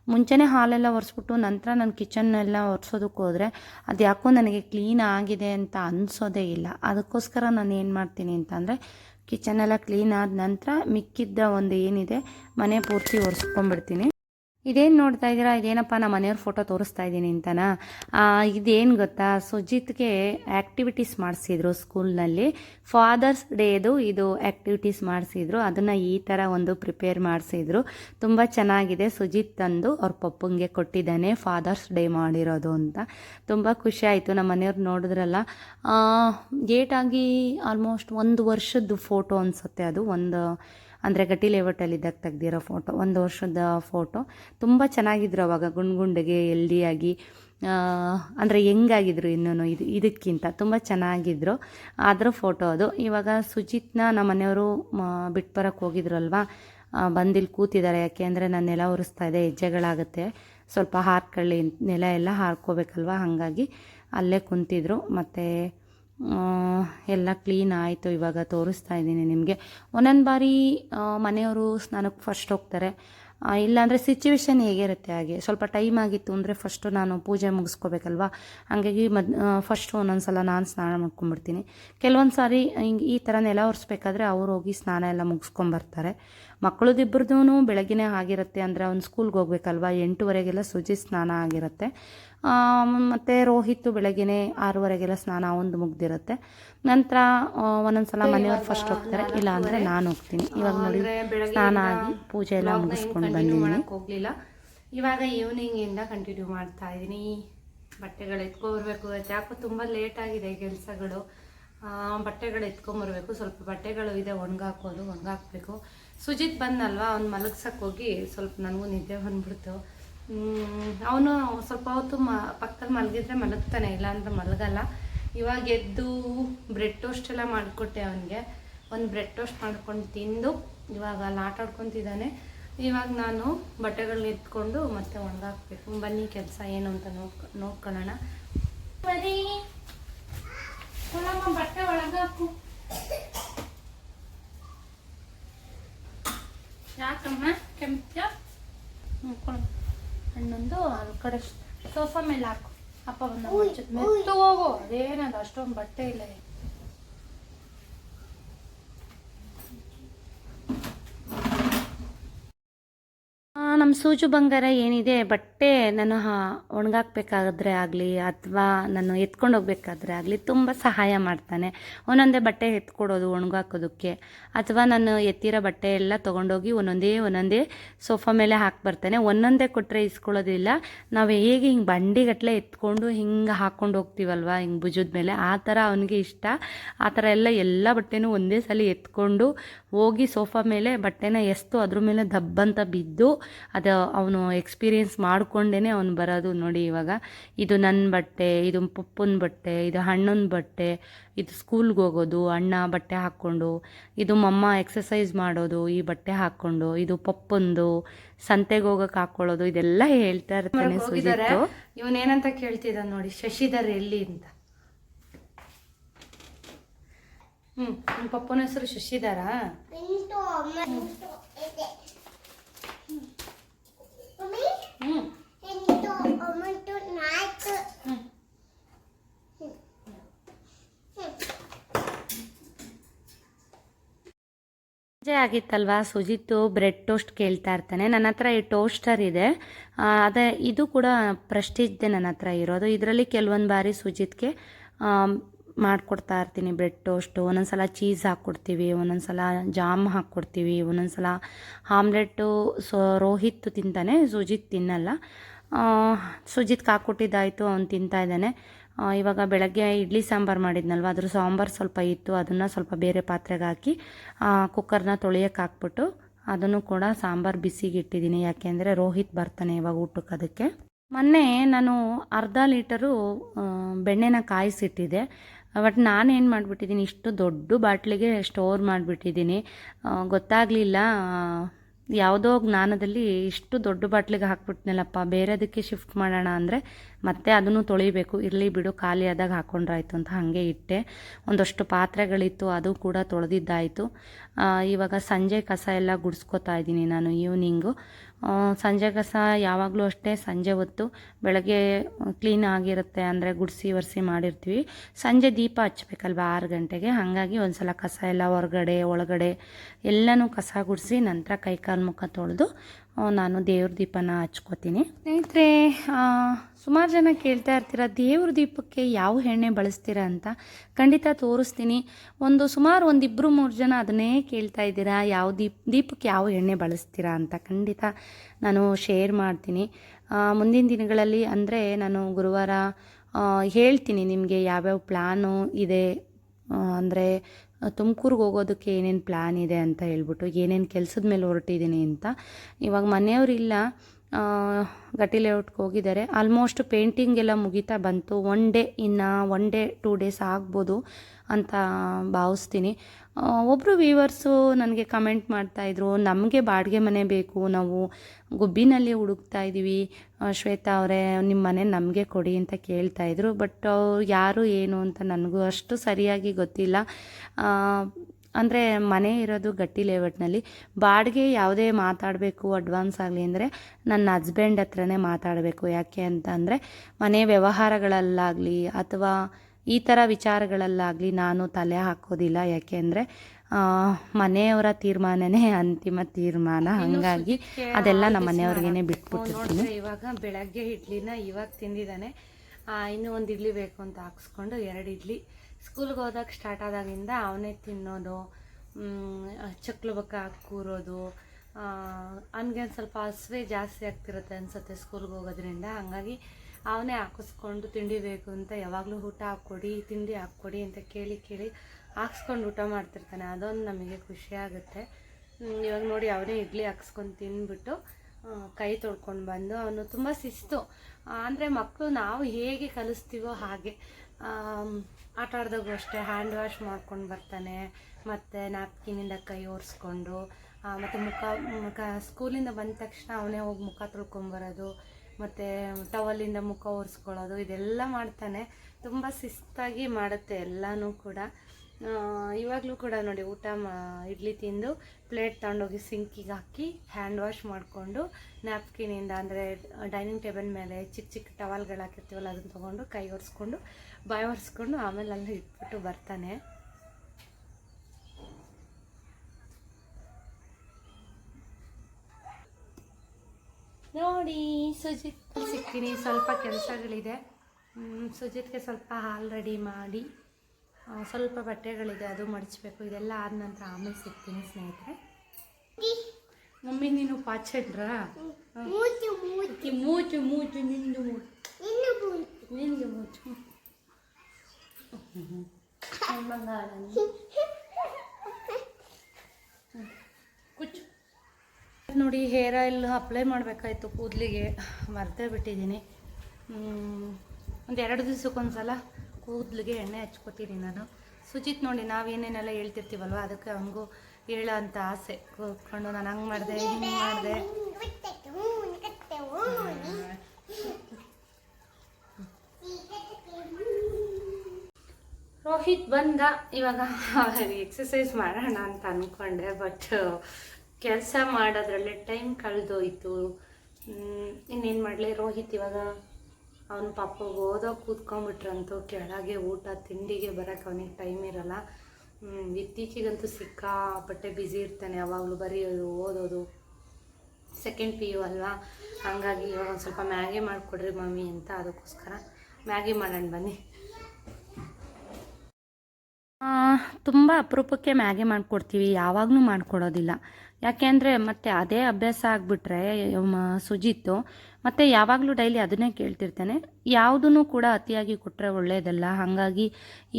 ಮುಂಚೆನೇ ಹಾಲೆಲ್ಲ ಒರೆಸ್ಬಿಟ್ಟು ನಂತರ ನಾನು ಕಿಚನ್ನೆಲ್ಲ ಒರೆಸೋದಕ್ಕೆ ಹೋದರೆ ಅದು ಯಾಕೋ ನನಗೆ ಕ್ಲೀನ್ ಆಗಿದೆ ಅಂತ ಅನಿಸೋದೇ ಇಲ್ಲ. ಅದಕ್ಕೋಸ್ಕರ ನಾನು ಏನು ಮಾಡ್ತೀನಿ ಅಂತಂದರೆ ಕಿಚನೆಲ್ಲ ಕ್ಲೀನ್ ಆದ ನಂತರ ಮಿಕ್ಕಿದ್ದ ಒಂದು ಏನಿದೆ, ಮನೆ ಪೂರ್ತಿ ಒರೆಸ್ಕೊಂಡ್ಬಿಡ್ತೀನಿ. ಇದೇನು ನೋಡ್ತಾ ಇದ್ದೀರಾ? ಇದೇನಪ್ಪ ನಮ್ಮ ಮನೆಯವ್ರ ಫೋಟೋ ತೋರಿಸ್ತಾ ಇದ್ದೀನಿ ಅಂತನಾ? ಇದೇನು ಗೊತ್ತಾ? ಸುಜಿತ್ಗೆ ಆ್ಯಕ್ಟಿವಿಟೀಸ್ ಮಾಡಿಸಿದ್ರು ಸ್ಕೂಲ್ನಲ್ಲಿ ಫಾದರ್ಸ್ ಡೇದು ಇದು ಆ್ಯಕ್ಟಿವಿಟೀಸ್ ಮಾಡಿಸಿದ್ರು. ಅದನ್ನು ಈ ಥರ ಒಂದು ಪ್ರಿಪೇರ್ ಮಾಡಿಸಿದ್ರು. ತುಂಬ ಚೆನ್ನಾಗಿದೆ. ಸುಜಿತ್ ತಂದು ಅವ್ರ ಪಪ್ಪಂಗೆ ಕೊಟ್ಟಿದ್ದಾನೆ ಫಾದರ್ಸ್ ಡೇ ಮಾಡಿರೋದು ಅಂತ. ತುಂಬ ಖುಷಿ ಆಯಿತು. ನಮ್ಮ ಮನೆಯವ್ರು ನೋಡಿದ್ರಲ್ಲ ಏಟಾಗಿ ಆಲ್ಮೋಸ್ಟ್ ಒಂದು ವರ್ಷದ್ದು ಫೋಟೋ ಅನಿಸುತ್ತೆ ಅದು. ಒಂದು ಅಂದರೆ ಗಟ್ಟಿ ಲೇಔಟಲ್ಲಿದ್ದಾಗ ತೆಗ್ದಿರೋ ಫೋಟೋ ಒಂದು ವರ್ಷದ ಫೋಟೋ ತುಂಬ ಚೆನ್ನಾಗಿದ್ರು ಅವಾಗ ಗುಂಡ್ ಗುಂಡಿಗೆ ಎಲ್ದಿಯಾಗಿ ಅಂದರೆ ಹೆಂಗಾಗಿದ್ರು ಇನ್ನೂ ಇದು, ಇದಕ್ಕಿಂತ ತುಂಬ ಚೆನ್ನಾಗಿದ್ರು. ಅದರ ಫೋಟೋ ಅದು. ಇವಾಗ ಸುಜಿತ್ನ ನಮ್ಮ ಮನೆಯವರು ಬಿಟ್ಟು ಬರೋಕ್ಕೆ ಹೋಗಿದ್ರಲ್ವಾ ಬಂದಿಲ್ಲಿ ಕೂತಿದ್ದಾರೆ. ಯಾಕೆ ಅಂದರೆ ನಾನು ನೆಲ ಉರಿಸ್ತಾ ಇದೆ, ಹೆಜ್ಜೆಗಳಾಗುತ್ತೆ. ಸ್ವಲ್ಪ ಹಾರ್ಕೊಳ್ಳಿ ನೆಲ ಎಲ್ಲ ಹಾರ್ಕೋಬೇಕಲ್ವ? ಹಾಗಾಗಿ ಅಲ್ಲೇ ಕುಂತಿದ್ರು. ಮತ್ತು ಎಲ್ಲ ಕ್ಲೀನ್ ಆಯಿತು, ಇವಾಗ ತೋರಿಸ್ತಾ ಇದ್ದೀನಿ ನಿಮಗೆ. ಒಂದೊಂದು ಬಾರಿ ಮನೆಯವರು ಸ್ನಾನಕ್ಕೆ ಫಸ್ಟ್ ಹೋಗ್ತಾರೆ. ಇಲ್ಲಾಂದರೆ ಸಿಚುವೇಶನ್ ಹೇಗಿರುತ್ತೆ ಹಾಗೆ? ಸ್ವಲ್ಪ ಟೈಮ್ ಆಗಿತ್ತು ಅಂದರೆ ಫಸ್ಟು ನಾನು ಪೂಜೆ ಮುಗಿಸ್ಕೋಬೇಕಲ್ವಾ? ಹಾಗಾಗಿ ಮದ್ ಫಸ್ಟು ಒಂದೊಂದು ಸಲ ನಾನು ಸ್ನಾನ ಮಾಡ್ಕೊಂಡ್ಬಿಡ್ತೀನಿ. ಕೆಲವೊಂದು ಸಾರಿ ಹಿಂಗೆ ಈ ಥರ ನೆಲ ಒರೆಸ್ಬೇಕಾದ್ರೆ ಅವ್ರು ಹೋಗಿ ಸ್ನಾನ ಎಲ್ಲ ಮುಗಿಸ್ಕೊಂಬರ್ತಾರೆ. ಮಕ್ಕಳದಿಬ್ಬರದೂ ಬೆಳಗ್ಗೆನೇ ಆಗಿರುತ್ತೆ ಅಂದರೆ ಅವ್ನು ಸ್ಕೂಲ್ಗೆ ಹೋಗ್ಬೇಕಲ್ವಾ? ಎಂಟುವರೆಗೆಲ್ಲ ಸುಜಿ ಸ್ನಾನ ಆಗಿರುತ್ತೆ. ಮತ್ತು ರೋಹಿತು ಬೆಳಗ್ಗೆನೆ ಆರೂವರೆಗೆಲ್ಲ ಸ್ನಾನ ಒಂದು ಮುಗ್ದಿರುತ್ತೆ. ನಂತರ ಒಂದೊಂದು ಸಲ ಮನೆಯವ್ರು ಫಸ್ಟ್ ಹೋಗ್ತಾರೆ. ಇಲ್ಲ ಅಂದರೆ ನಾನು ಹೋಗ್ತೀನಿ. ಇವಾಗ ನೋಡಿ ಸ್ನಾನ ಆಗಿ ಪೂಜೆ ಎಲ್ಲ ಮುಗಿಸ್ಕೊಂಡು ಬಂದಿದ್ದೀನಿ. ಹೋಗಲಿಲ್ಲ. ಇವಾಗ ಈವ್ನಿಂಗಿಂದ ಕಂಟಿನ್ಯೂ ಮಾಡ್ತಾ ಇದ್ದೀನಿ ಬಟ್ಟೆಗಳು ಎತ್ಕೊಬರ್ಬೇಕು. ಯಾಕೋ ತುಂಬ ಲೇಟ್ ಆಗಿದೆ ಕೆಲಸಗಳು. ಬಟ್ಟೆಗಳು ಎತ್ಕೊಂಬರ್ಬೇಕು. ಸ್ವಲ್ಪ ಬಟ್ಟೆಗಳು ಇದೆ ಒಣಗಾಕೋದು ಒಣಗಾಕ್ಬೇಕು. ಸುಜಿತ್ ಬಂದಲ್ವಾ? ಅವ್ನು ಮಲಗ್ಸಕ್ಕೆ ಹೋಗಿ ಸ್ವಲ್ಪ ನನಗೂ ನಿದ್ದೆ ಬಂದ್ಬಿಡ್ತು. ಅವನು ಸ್ವಲ್ಪ ಹೊತ್ತು ಮ, ಪಕ್ಕದಲ್ಲಿ ಮಲಗಿದ್ರೆ ಮಲಗ್ತಾನೆ, ಇಲ್ಲಾಂದ್ರೆ ಮಲಗಲ್ಲ. ಇವಾಗ ಎದ್ದು ಬ್ರೆಡ್ ಟೋಸ್ಟ್ ಎಲ್ಲ ಮಾಡಿಕೊಟ್ಟೆ ಅವನಿಗೆ. ಒಂದು ಬ್ರೆಡ್ ಟೋಸ್ಟ್ ಮಾಡ್ಕೊಂಡು ತಿಂದು, ಇವಾಗ ಅಲ್ಲಿ ಆಟ ಆಡ್ಕೊತಿದ್ದಾನೆ. ಇವಾಗ ನಾನು ಬಟ್ಟೆಗಳನ್ನ ಎತ್ಕೊಂಡು ಮತ್ತೆ ಒಣಗಾಕ್ಬೇಕು. ಬನ್ನಿ ಕೆಲಸ ಏನು ಅಂತ ನೋಡ್ಕೊ, ನೋಡ್ಕೊಳ್ಳೋಣ. ಬಟ್ಟೆ ಒಳಗಾಕು ಯಾಕಮ್ಮ ಕೆಂಪ್ಯಾ ನೋಡ್ಕೊಳ್ಳೋಣ. ಹಣ್ಣೊಂದು ಅದ್ರ ಕಡೆ ಸೋಫಾ ಮೇಲೆ ಹಾಕು. ಅಪ್ಪ ಬಂದ ಮೆತ್ತು ಹೋಗು ಅದೇನದು ಅಷ್ಟೊಂದು ಬಟ್ಟೆ ಇಲ್ಲ ಈಗ. ನಮ್ಮ ಸೂಜು ಬಂಗಾರ ಏನಿದೆ, ಬಟ್ಟೆ ನಾನು ಒಣಗಾಕ್ಬೇಕಾದ್ರೆ ಆಗಲಿ ಅಥವಾ ನಾನು ಎತ್ಕೊಂಡು ಹೋಗ್ಬೇಕಾದ್ರೆ ಆಗಲಿ ತುಂಬ ಸಹಾಯ ಮಾಡ್ತಾನೆ. ಒಂದೊಂದೇ ಬಟ್ಟೆ ಎತ್ಕೊಡೋದು, ಒಣಗಾಕೋದಕ್ಕೆ. ಅಥವಾ ನಾನು ಎತ್ತಿರೋ ಬಟ್ಟೆ ಎಲ್ಲ ತೊಗೊಂಡೋಗಿ ಒಂದೊಂದೇ ಒಂದೊಂದೇ ಸೋಫಾ ಮೇಲೆ ಹಾಕಿ ಬರ್ತಾನೆ. ಒಂದೊಂದೇ ಕೊಟ್ಟರೆ ಇಸ್ಕೊಳ್ಳೋದಿಲ್ಲ. ನಾವು ಹೇಗೆ ಹಿಂಗೆ ಬಂಡಿಗಟ್ಟಲೆ ಎತ್ಕೊಂಡು ಹಿಂಗೆ ಹಾಕ್ಕೊಂಡು ಹೋಗ್ತೀವಲ್ವ, ಹಿಂಗೆ ಭುಜದ ಮೇಲೆ? ಆ ಥರ ಅವನಿಗೆ ಇಷ್ಟ. ಆ ಥರ ಎಲ್ಲ ಎಲ್ಲ ಬಟ್ಟೆನೂ ಒಂದೇ ಸಲ ಎತ್ಕೊಂಡು ಹೋಗಿ ಸೋಫಾ ಮೇಲೆ ಬಟ್ಟೆನ ಎಸ್ತು ಅದ್ರ ಮೇಲೆ ದಬ್ಬಂತ ಬಿದ್ದು ಅದು ಅವನು ಎಕ್ಸ್ಪೀರಿಯೆನ್ಸ್ ಮಾಡ್ಕೊಂಡೇ ಅವನು ಬರೋದು ನೋಡಿ ಇವಾಗ. ಇದು ನನ್ನ ಬಟ್ಟೆ ಇದು ಪಪ್ಪನ ಬಟ್ಟೆ ಇದು ಹಣ್ಣನ ಬಟ್ಟೆ ಇದು ಸ್ಕೂಲ್ಗೆ ಹೋಗೋದು ಅಣ್ಣ ಬಟ್ಟೆ ಹಾಕ್ಕೊಂಡು ಇದು ಮಮ್ಮ ಎಕ್ಸಸೈಸ್ ಮಾಡೋದು ಈ ಬಟ್ಟೆ ಹಾಕ್ಕೊಂಡು ಇದು ಪಪ್ಪಂದು ಸಂತೆಗೆ ಹೋಗಕ್ಕೆ ಹಾಕ್ಕೊಳ್ಳೋದು ಇದೆಲ್ಲ ಹೇಳ್ತಾ ಇರ್ತಾನೆ ಇವನೇನಂತ ಕೇಳ್ತಿದ್ದ ನೋಡಿ ಶಶಿಧರ್ ಎಲ್ಲಿ ಅಂತ. ಹ್ಞೂ ಪಪ್ಪನ ಹೆಸರು ಶಶಿಧಾರ. ಆಗಿತ್ತಲ್ವಾ? ಸುಜಿತ್ತು ಬ್ರೆಡ್ ಟೋಸ್ಟ್ ಕೇಳ್ತಾ ಇರ್ತಾನೆ. ನನ್ನ ಹತ್ರ ಈ ಟೋಸ್ಟರ್ ಇದೆ. ಅದೇ ಇದು ಕೂಡ ಪ್ರೆಸ್ಟೀಜ್ದೆ ನನ್ನ ಹತ್ರ ಇರೋದು. ಇದರಲ್ಲಿ ಕೆಲವೊಂದು ಬಾರಿ ಸುಜಿತ್ಗೆ ಮಾಡಿಕೊಡ್ತಾ ಇರ್ತೀನಿ ಬ್ರೆಡ್ ಟೋಸ್ಟು ಒಂದೊಂದ್ಸಲ ಚೀಸ್ ಹಾಕ್ಕೊಡ್ತೀವಿ, ಒಂದೊಂದ್ಸಲ ಜಾಮ್ ಹಾಕ್ಕೊಡ್ತೀವಿ, ಒಂದೊಂದ್ಸಲ ಆಮ್ಲೆಟ್ಟು ಸೊ, ರೋಹಿತ್ ತಿಂತಾನೆ, ಸುಜಿತ್ ತಿನ್ನಲ್ಲ. ಸುಜಿತ್ಗೆ ಹಾಕ್ಕೊಟ್ಟಿದ್ದಾಯಿತು ಅವ್ನು ತಿಂತಾ ಇದ್ದಾನೆ. ಇವಾಗ ಬೆಳಗ್ಗೆ ಇಡ್ಲಿ ಸಾಂಬಾರು ಮಾಡಿದ್ನಲ್ವ, ಅದ್ರ ಸಾಂಬಾರು ಸ್ವಲ್ಪ ಇತ್ತು, ಅದನ್ನು ಸ್ವಲ್ಪ ಬೇರೆ ಪಾತ್ರೆಗೆ ಹಾಕಿ ಕುಕ್ಕರ್ನ ತೊಳೆಯಕ್ಕೆ ಹಾಕ್ಬಿಟ್ಟು ಅದನ್ನು ಕೂಡ ಸಾಂಬಾರು ಬಿಸಿಗೆ ಇಟ್ಟಿದ್ದೀನಿ ಯಾಕೆಂದರೆ ರೋಹಿತ್ ಬರ್ತಾನೆ ಇವಾಗ ಊಟಕ್ಕೆ ಅದಕ್ಕೆ. ಮೊನ್ನೆ ನಾನು ಅರ್ಧ ಲೀಟರು ಬೆಣ್ಣೆನ ಕಾಯಿಸಿಟ್ಟಿದ್ದೆ. ಬಟ್ ನಾನೇನು ಮಾಡಿಬಿಟ್ಟಿದ್ದೀನಿ ಇಷ್ಟು ದೊಡ್ಡ ಬಾಟ್ಲಿಗೆ ಸ್ಟೋರ್ ಮಾಡಿಬಿಟ್ಟಿದ್ದೀನಿ ಗೊತ್ತಾಗಲಿಲ್ಲ. ಯಾವುದೋ ಜ್ಞಾನದಲ್ಲಿ ಇಷ್ಟು ದೊಡ್ಡ ಬಾಟ್ಲಿಗೆ ಹಾಕ್ಬಿಟ್ನಲ್ಲಪ್ಪ, ಬೇರೆದಕ್ಕೆ ಶಿಫ್ಟ್ ಮಾಡೋಣ ಅಂದರೆ ಮತ್ತೆ ಅದನ್ನು ತೊಳಿಬೇಕು. ಇರಲಿ ಬಿಡು, ಖಾಲಿ ಆದಾಗ ಹಾಕ್ಕೊಂಡ್ರಾಯ್ತು ಅಂತ ಹಾಗೆ ಇಟ್ಟೆ. ಒಂದಷ್ಟು ಪಾತ್ರೆಗಳಿತ್ತು, ಅದು ಕೂಡ ತೊಳೆದಿದ್ದಾಯಿತು. ಇವಾಗ ಸಂಜೆ ಕಸ ಎಲ್ಲ ಗುಡಿಸ್ಕೊತಾ ಇದ್ದೀನಿ ನಾನು ಈವ್ನಿಂಗು ಸಂಜೆ ಕಸ ಯಾವಾಗಲೂ ಅಷ್ಟೇ ಸಂಜೆ ಹೊತ್ತು ಬೆಳಗ್ಗೆ ಕ್ಲೀನ್ ಆಗಿರುತ್ತೆ ಅಂದರೆ ಗುಡಿಸಿ ಒರೆಸಿ ಮಾಡಿರ್ತೀವಿ. ಸಂಜೆ ದೀಪ ಹಚ್ಬೇಕಲ್ವ ಆರು ಗಂಟೆಗೆ? ಹಾಗಾಗಿ ಒಂದು ಸಲ ಕಸ ಎಲ್ಲ ಹೊರಗಡೆ, ಒಳಗಡೆ ಎಲ್ಲನೂ ಕಸ ಗುಡಿಸಿ ನಂತರ ಕೈಕಾಲು ಮುಖ ತೊಳೆದು ನಾನು ದೇವ್ರ ದೀಪನ ಹಚ್ಕೋತೀನಿ. ಸ್ನೇಹಿತರೆ ಸುಮಾರು ಜನ ಕೇಳ್ತಾ ಇರ್ತೀರ, ದೇವ್ರ ದೀಪಕ್ಕೆ ಯಾವ ಎಣ್ಣೆ ಬಳಸ್ತೀರಾ ಅಂತ? ಖಂಡಿತ ತೋರಿಸ್ತೀನಿ. ಒಂದು ಸುಮಾರು ಒಂದಿಬ್ಬರು ಮೂರು ಜನ ಅದನ್ನೇ ಕೇಳ್ತಾ ಇದ್ದೀರಾ, ಯಾವ ದೀಪ್, ದೀಪಕ್ಕೆ ಯಾವ ಎಣ್ಣೆ ಬಳಸ್ತೀರಾ ಅಂತ. ಖಂಡಿತ ನಾನು ಶೇರ್ ಮಾಡ್ತೀನಿ. ಮುಂದಿನ ದಿನಗಳಲ್ಲಿ ಅಂದರೆ ನಾನು ಗುರುವಾರ ಹೇಳ್ತೀನಿ ನಿಮಗೆ ಯಾವ್ಯಾವ ಪ್ಲ್ಯಾನು ಇದೆ ಅಂದರೆ ತುಮಕೂರಿಗೆ ಹೋಗೋದಕ್ಕೆ ಏನೇನು ಪ್ಲ್ಯಾನ್ ಇದೆ ಅಂತ ಹೇಳ್ಬಿಟ್ಟು ಏನೇನು ಕೆಲಸದ ಮೇಲೆ ಹೊರಟಿದ್ದೀನಿ ಅಂತ. ಇವಾಗ ಮನೆಯವರಿಲ್ಲ ಗಟ್ಟಿ ಲೇಔಟ್ಗೆ ಹೋಗಿದ್ದಾರೆ. ಆಲ್ಮೋಸ್ಟ್ ಪೇಂಟಿಂಗ್ ಎಲ್ಲ ಮುಗಿತಾ ಬಂತು. ಒನ್ ಡೇ ಇನ್ನು ಒನ್ ಡೇ ಟೂ ಡೇಸ್ ಆಗ್ಬೋದು ಅಂತ ಭಾವಿಸ್ತೀನಿ. ಒಬ್ಬರು ವ್ಯೂವರ್ಸು ನನಗೆ ಕಮೆಂಟ್ ಮಾಡ್ತಾಯಿದ್ರು ನಮಗೆ ಬಾಡಿಗೆ ಮನೆ ಬೇಕು. ನಾವು ಗುಬ್ಬಿನಲ್ಲಿ ಹುಡುಕ್ತಾ ಇದ್ದೀವಿ ಶ್ವೇತಾ ಅವರೇ ನಿಮ್ಮ ಮನೆ ನಮಗೆ ಕೊಡಿ ಅಂತ ಕೇಳ್ತಾಯಿದ್ರು ಬಟ್ ಯಾರು ಏನು ಅಂತ ನನಗೂ ಅಷ್ಟು ಸರಿಯಾಗಿ ಗೊತ್ತಿಲ್ಲ. ಅಂದರೆ ಮನೆ ಇರೋದು ಗಟ್ಟಿ ಲೇಔಟ್ನಲ್ಲಿ. ಬಾಡಿಗೆ ಯಾವುದೇ ಮಾತಾಡಬೇಕು ಅಡ್ವಾನ್ಸ್ ಆಗಲಿ ಅಂದರೆ ನನ್ನ ಹಸ್ಬೆಂಡ್ ಹತ್ರನೇ ಮಾತಾಡಬೇಕು. ಯಾಕೆ ಅಂತ ಅಂದರೆ ಮನೆ ವ್ಯವಹಾರಗಳಲ್ಲಾಗಲಿ ಅಥವಾ ಈ ಥರ ವಿಚಾರಗಳಲ್ಲಾಗಲಿ ನಾನು ತಲೆ ಹಾಕೋದಿಲ್ಲ. ಯಾಕೆ ಅಂದರೆ ಮನೆಯವರ ತೀರ್ಮಾನನೇ ಅಂತಿಮ ತೀರ್ಮಾನ. ಹಾಗಾಗಿ ಅದೆಲ್ಲ ನಮ್ಮ ಮನೆಯವ್ರಿಗೇನೆ ಬಿಟ್ಬಿಟ್ಟಿರ್ತೀನಿ. ಇವಾಗ ಬೆಳಗ್ಗೆ ಇಡ್ಲಿನ ಇವಾಗ ತಿಂದಿದ್ದಾನೆ. ಇನ್ನೂ ಒಂದು ಇಡ್ಲಿ ಬೇಕು ಅಂತ ಹಾಕ್ಸ್ಕೊಂಡು ಎರಡು ಇಡ್ಲಿ. ಸ್ಕೂಲ್ಗೆ ಹೋದಾಗ ಸ್ಟಾರ್ಟ್ ಆದಾಗಿಂದ ಅವನೇ ತಿನ್ನೋದು ಚಕ್ಲು ಬಕ್ಕ ಹಾಕಿ ಕೂರೋದು ಅವನಿಗೆ ಒಂದು ಸ್ವಲ್ಪ ಹಸಿವೆ ಜಾಸ್ತಿ ಆಗ್ತಿರುತ್ತೆ ಅನಿಸುತ್ತೆ ಸ್ಕೂಲ್ಗೆ ಹೋಗೋದ್ರಿಂದ. ಹಾಗಾಗಿ ಅವನೇ ಹಾಕಿಸ್ಕೊಂಡು ತಿಂಡಿ ಬೇಕು ಅಂತ ಯಾವಾಗಲೂ ಊಟ ಹಾಕ್ಕೊಡಿ, ತಿಂಡಿ ಹಾಕ್ಕೊಡಿ ಅಂತ ಕೇಳಿ ಕೇಳಿ ಹಾಕ್ಸ್ಕೊಂಡು ಊಟ ಮಾಡ್ತಿರ್ತಾನೆ. ಅದೊಂದು ನಮಗೆ ಖುಷಿ ಆಗುತ್ತೆ. ಇವಾಗ ನೋಡಿ ಅವನೇ ಇಡ್ಲಿ ಹಾಕ್ಸ್ಕೊಂಡು ತಿಂದ್ಬಿಟ್ಟು ಕೈ ತೊಳ್ಕೊಂಡು ಬಂದು ಅವನು ತುಂಬ ಶಿಸ್ತು. ಅಂದರೆ ಮಕ್ಕಳು ನಾವು ಹೇಗೆ ಕಲಿಸ್ತೀವೋ ಹಾಗೆ. ಆಟ ಆಡಿದಾಗೂ ಅಷ್ಟೇ ಹ್ಯಾಂಡ್ ವಾಶ್ ಮಾಡ್ಕೊಂಡು ಬರ್ತಾನೆ, ಮತ್ತು ನ್ಯಾಪ್ಕಿನಿಂದ ಕೈ ಒರೆಸ್ಕೊಂಡು ಮತ್ತು ಮುಖ ಮುಖ ಸ್ಕೂಲಿಂದ ಬಂದ ತಕ್ಷಣ ಅವನೇ ಹೋಗಿ ಮುಖ ತೊಳ್ಕೊಂಬರೋದು, ಮತ್ತು ಟವಲಿಂದ ಮುಖ ಒರೆಸ್ಕೊಳ್ಳೋದು, ಇದೆಲ್ಲ ಮಾಡ್ತಾನೆ. ತುಂಬ ಶಿಸ್ತಾಗಿ ಮಾಡುತ್ತೆ ಎಲ್ಲನೂ ಕೂಡ. ಇವಾಗಲೂ ಕೂಡ ನೋಡಿ, ಊಟ ಮಾ, ಇಡ್ಲಿ ತಿಂದು ಪ್ಲೇಟ್ ತಗೊಂಡೋಗಿ ಸಿಂಕಿಗೆ ಹಾಕಿ ಹ್ಯಾಂಡ್ ವಾಶ್ ಮಾಡಿಕೊಂಡು ನ್ಯಾಪ್ಕಿನಿಂದ ಅಂದರೆ ಡೈನಿಂಗ್ ಟೇಬಲ್ ಮೇಲೆ ಚಿಕ್ಕ ಚಿಕ್ಕ ಟವಲ್ಗಳು ಹಾಕಿರ್ತೀವಲ್ಲ, ಅದನ್ನು ತೊಗೊಂಡು ಕೈ ಒರೆಸ್ಕೊಂಡು ಬಾಯಿ ಒರೆಸ್ಕೊಂಡು ಆಮೇಲೆ ಅಲ್ಲಿ ಇಟ್ಬಿಟ್ಟು ಬರ್ತಾನೆ. ನೋಡಿ ಸುಜಿತ್ ಸಿಗ್ತೀನಿ ಸ್ವಲ್ಪ ಕೆಲಸಗಳಿದೆ. ಸುಜಿತ್ಗೆ ಸ್ವಲ್ಪ ಹಾಲು ರೆಡಿ ಮಾಡಿ ಸ್ವಲ್ಪ ಬಟ್ಟೆಗಳಿದೆ ಅದು ಮಡಚಬೇಕು. ಇದೆಲ್ಲ ಆದ ನಂತರ ಆಮೇಲೆ ಸಿಗ್ತೀನಿ ಸ್ನೇಹಿತರೆ. ಮಮ್ಮಿ ನೀನು ಪಾಚಡ್ರ? ಮೂಚು ಮೂಚು. ನಿಂದು ಮೂಚು. ನಿಂದು ಮೂಚು. ಕುಚ್ಚು ನೋಡಿ, ಹೇರ್ ಆಯಿಲ್ ಅಪ್ಲೈ ಮಾಡಬೇಕಾಯ್ತು ಕೂದಲಿಗೆ. ಮರ್ತೇ ಬಿಟ್ಟಿದ್ದೀನಿ. ಒಂದು ಎರಡು ದಿವ್ಸಕ್ಕೊಂದು ಸಲ ಕೂದಲಿಗೆ ಎಣ್ಣೆ ಹಚ್ಕೋತೀನಿ ನಾನು. ಸುಜಿತ್ ನೋಡಿ, ನಾವೇನೇನೆಲ್ಲ ಹೇಳ್ತಿರ್ತೀವಲ್ವ, ಅದಕ್ಕೆ ಅವನಿಗೂ ಹೇಳೋ ಅಂತ ಆಸೆ. ಕೂತ್ಕೊಂಡು, ನಾನು ಹಂಗೆ ಮಾಡಿದೆ, ಹಿಂಗೆ ಮಾಡಿದೆ. ರೋಹಿತ್ ಬಂದ. ಇವಾಗ ಎಕ್ಸಸೈಸ್ ಮಾಡೋಣ ಅಂತ ಅಂದ್ಕೊಂಡೆ ಬಟ್ ಕೆಲಸ ಮಾಡೋದ್ರಲ್ಲಿ ಟೈಮ್ ಕಳೆದೋಯ್ತು. ಇನ್ನೇನು ಮಾಡಲಿ ರೋಹಿತ್ ಇವಾಗ ಅವನ ಪಾಪ ಓದೋ ಕೂತ್ಕೊಂಡ್ಬಿಟ್ರಂತೂ ಕೆಳಗೆ ಊಟ, ತಿಂಡಿಗೆ ಬರೋಕ್ಕೆ ಅವನಿಗೆ ಟೈಮ್ ಇರಲ್ಲ. ಇತ್ತೀಚಿಗಂತೂ ಸಿಕ್ಕಾಪಟ್ಟೆ ಬ್ಯುಸಿ ಇರ್ತಾನೆ ಯಾವಾಗಲೂ ಬರೆಯೋದು ಓದೋದು. ಸೆಕೆಂಡ್ ಪಿ ಯು ಅಲ್ವಾ? ಹಾಗಾಗಿ ಇವಾಗ ಒಂದು ಸ್ವಲ್ಪ ಮ್ಯಾಗಿ ಮಾಡಿಕೊಡ್ರಿ ಮಮ್ಮಿ ಅಂತ ಅದಕ್ಕೋಸ್ಕರ. ಮ್ಯಾಗಿ ಮಾಡೋಣ ಬನ್ನಿ. ತುಂಬ ಅಪರೂಪಕ್ಕೆ ಮ್ಯಾಗಿ ಮಾಡಿಕೊಡ್ತೀವಿ, ಯಾವಾಗಲೂ ಮಾಡಿಕೊಡೋದಿಲ್ಲ. ಯಾಕೆಂದರೆ ಮತ್ತೆ ಅದೇ ಅಭ್ಯಾಸ ಆಗಿಬಿಟ್ರೆ ಸುಜಿತ್ತು. ಮತ್ತು ಯಾವಾಗಲೂ ಡೈಲಿ ಅದನ್ನೇ ಕೇಳ್ತಿರ್ತಾನೆ. ಯಾವುದೂ ಕೂಡ ಅತಿಯಾಗಿ ಕೊಟ್ಟರೆ ಒಳ್ಳೆಯದಲ್ಲ ಹಾಗಾಗಿ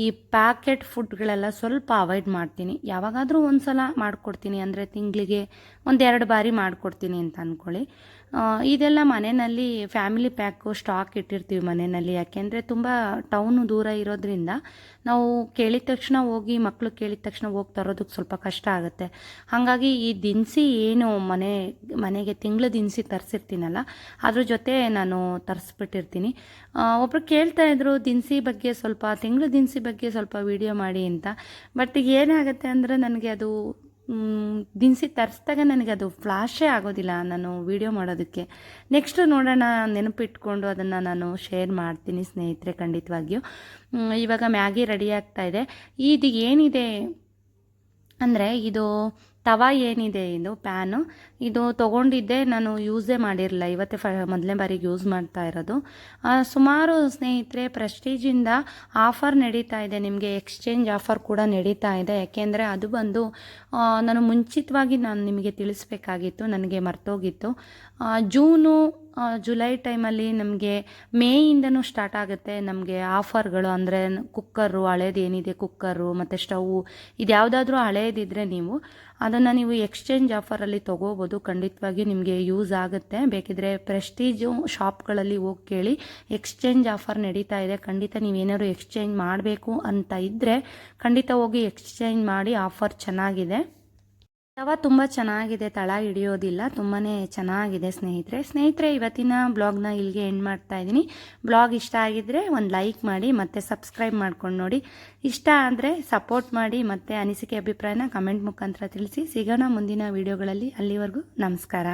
ಈ ಪ್ಯಾಕೆಟ್ ಫುಡ್ಗಳೆಲ್ಲ ಸ್ವಲ್ಪ ಅವಾಯ್ಡ್ ಮಾಡ್ತೀನಿ. ಯಾವಾಗಾದರೂ ಒಂದು ಸಲ ಮಾಡಿಕೊಡ್ತೀನಿ ಅಂದರೆ ತಿಂಗಳಿಗೆ ಒಂದೆರಡು ಬಾರಿ ಮಾಡಿಕೊಡ್ತೀನಿ ಅಂತ ಅಂದ್ಕೊಳ್ಳಿ ಇದೆಲ್ಲ ಮನೆಯಲ್ಲಿ ಫ್ಯಾಮಿಲಿ ಪ್ಯಾಕು ಸ್ಟಾಕ್ ಇಟ್ಟಿರ್ತೀವಿ ಮನೆಯಲ್ಲಿ. ಯಾಕೆಂದರೆ ತುಂಬ ಟೌನು ದೂರ ಇರೋದ್ರಿಂದ ನಾವು ಕೇಳಿದ ತಕ್ಷಣ ಹೋಗಿ ಮಕ್ಕಳು ಕೇಳಿದ ತಕ್ಷಣ ಹೋಗಿ ತರೋದಕ್ಕೆ ಸ್ವಲ್ಪ ಕಷ್ಟ ಆಗುತ್ತೆ. ಹಾಗಾಗಿ ಈ ದಿನಸಿ ಏನು ಮನೆ, ಮನೆಗೆ ತಿಂಗಳ ದಿನಸಿ ತರಿಸಿರ್ತೀನಲ್ಲ, ಅದ್ರ ಜೊತೆ ನಾನು ತರಿಸ್ಬಿಟ್ಟಿರ್ತೀನಿ. ಒಬ್ಬರು ಕೇಳ್ತಾ ಇದ್ರು, ದಿನಸಿ ಬಗ್ಗೆ ಸ್ವಲ್ಪ, ತಿಂಗಳು ದಿನಸಿ ಬಗ್ಗೆ ಸ್ವಲ್ಪ ವಿಡಿಯೋ ಮಾಡಿ ಅಂತ. ಬಟ್ ಏನಾಗುತ್ತೆ ಅಂದರೆ ನನಗೆ ಅದು ದಿನಸಿ ತರಿಸಿದಾಗ ನನಗೆ ಅದು ಫ್ಲಾಶೇ ಆಗೋದಿಲ್ಲ ನಾನು ವಿಡಿಯೋ ಮಾಡೋದಕ್ಕೆ. ನೆಕ್ಸ್ಟು ನೋಡೋಣ, ನೆನಪಿಟ್ಕೊಂಡು ಅದನ್ನು ನಾನು ಶೇರ್ ಮಾಡ್ತೀನಿ ಸ್ನೇಹಿತರೆ, ಖಂಡಿತವಾಗಿಯೂ. ಇವಾಗ ಮ್ಯಾಗಿ ರೆಡಿ ಆಗ್ತಾ ಇದೆ. ಇದು ಏನಿದೆ ಅಂದರೆ ಇದು ತವಾ ಏನಿದೆ ಇದು ಪ್ಯಾನು? ಇದು ತೊಗೊಂಡಿದ್ದೆ, ನಾನು ಯೂಸೇ ಮಾಡಿರಲಿಲ್ಲ. ಇವತ್ತೇ ಫ, ಮೊದಲನೇ ಬಾರಿಗೆ ಯೂಸ್ ಮಾಡ್ತಾ ಇರೋದು. ಸುಮಾರು ಸ್ನೇಹಿತರೆ, ಪ್ರೆಸ್ಟೀಜಿಂದ ಆಫರ್ ನಡೀತಾ ಇದೆ. ನಿಮಗೆ ಎಕ್ಸ್ಚೇಂಜ್ ಆಫರ್ ಕೂಡ ನಡೀತಾ ಇದೆ. ಯಾಕೆಂದರೆ ಅದು ಬಂದು ನಾನು ಮುಂಚಿತವಾಗಿ ನಾನು ನಿಮಗೆ ತಿಳಿಸ್ಬೇಕಾಗಿತ್ತು, ನನಗೆ ಮರ್ತೋಗಿತ್ತು. ಜೂನು ಜುಲೈ ಟೈಮಲ್ಲಿ ನಮಗೆ ಮೇಯಿಂದನೂ ಸ್ಟಾರ್ಟ್ ಆಗುತ್ತೆ ನಮಗೆ ಆಫರ್ಗಳು. ಅಂದರೆ ಕುಕ್ಕರು, ಹಳೇದು ಏನಿದೆ ಕುಕ್ಕರು, ಮತ್ತು ಸ್ಟವ್, ಇದು ಯಾವುದಾದ್ರೂ ಹಳೇದಿದ್ರೆ ನೀವು ಅದನ್ನು ನೀವು ಎಕ್ಸ್ಚೇಂಜ್ ಆಫರಲ್ಲಿ ತೊಗೋಬೋದು. ಖಂಡಿತವಾಗಿ ನಿಮಗೆ ಯೂಸ್ ಆಗುತ್ತೆ. ಬೇಕಿದ್ರೆ ಪ್ರೆಸ್ಟೀಜು ಶಾಪ್ಗಳಲ್ಲಿ ಹೋಗಿ ಕೇಳಿ ಎಕ್ಸ್ಚೇಂಜ್ ಆಫರ್ ನಡೀತಾ ಇದೆ. ಖಂಡಿತ ನೀವೇನಾದ್ರು ಎಕ್ಸ್ಚೇಂಜ್ ಮಾಡಬೇಕು ಅಂತ ಇದ್ದರೆ ಖಂಡಿತ ಹೋಗಿ ಎಕ್ಸ್ಚೇಂಜ್ ಮಾಡಿ ಆಫರ್ ಚೆನ್ನಾಗಿದೆ. ತವ ತುಂಬ ಚೆನ್ನಾಗಿದೆ ತಳ ಹಿಡಿಯೋದಿಲ್ಲ ತುಂಬಾ ಚೆನ್ನಾಗಿದೆ ಸ್ನೇಹಿತರೆ. ಸ್ನೇಹಿತರೆ, ಇವತ್ತಿನ ಬ್ಲಾಗ್ನ ಇಲ್ಲಿಗೆ ಎಂಡ್ ಮಾಡ್ತಾ ಇದ್ದೀನಿ. ಬ್ಲಾಗ್ ಇಷ್ಟ ಆಗಿದ್ರೆ ಒಂದು ಲೈಕ್ ಮಾಡಿ, ಮತ್ತು ಸಬ್ಸ್ಕ್ರೈಬ್ ಮಾಡ್ಕೊಂಡು ನೋಡಿ. ಇಷ್ಟ ಅಂದರೆ ಸಪೋರ್ಟ್ ಮಾಡಿ, ಮತ್ತು ಅನಿಸಿಕೆ ಅಭಿಪ್ರಾಯನ ಕಮೆಂಟ್ ಮುಖಾಂತರ ತಿಳಿಸಿ. ಸಿಗೋಣ ಮುಂದಿನ ವೀಡಿಯೋಗಳಲ್ಲಿ. ಅಲ್ಲಿವರೆಗೂ ನಮಸ್ಕಾರ.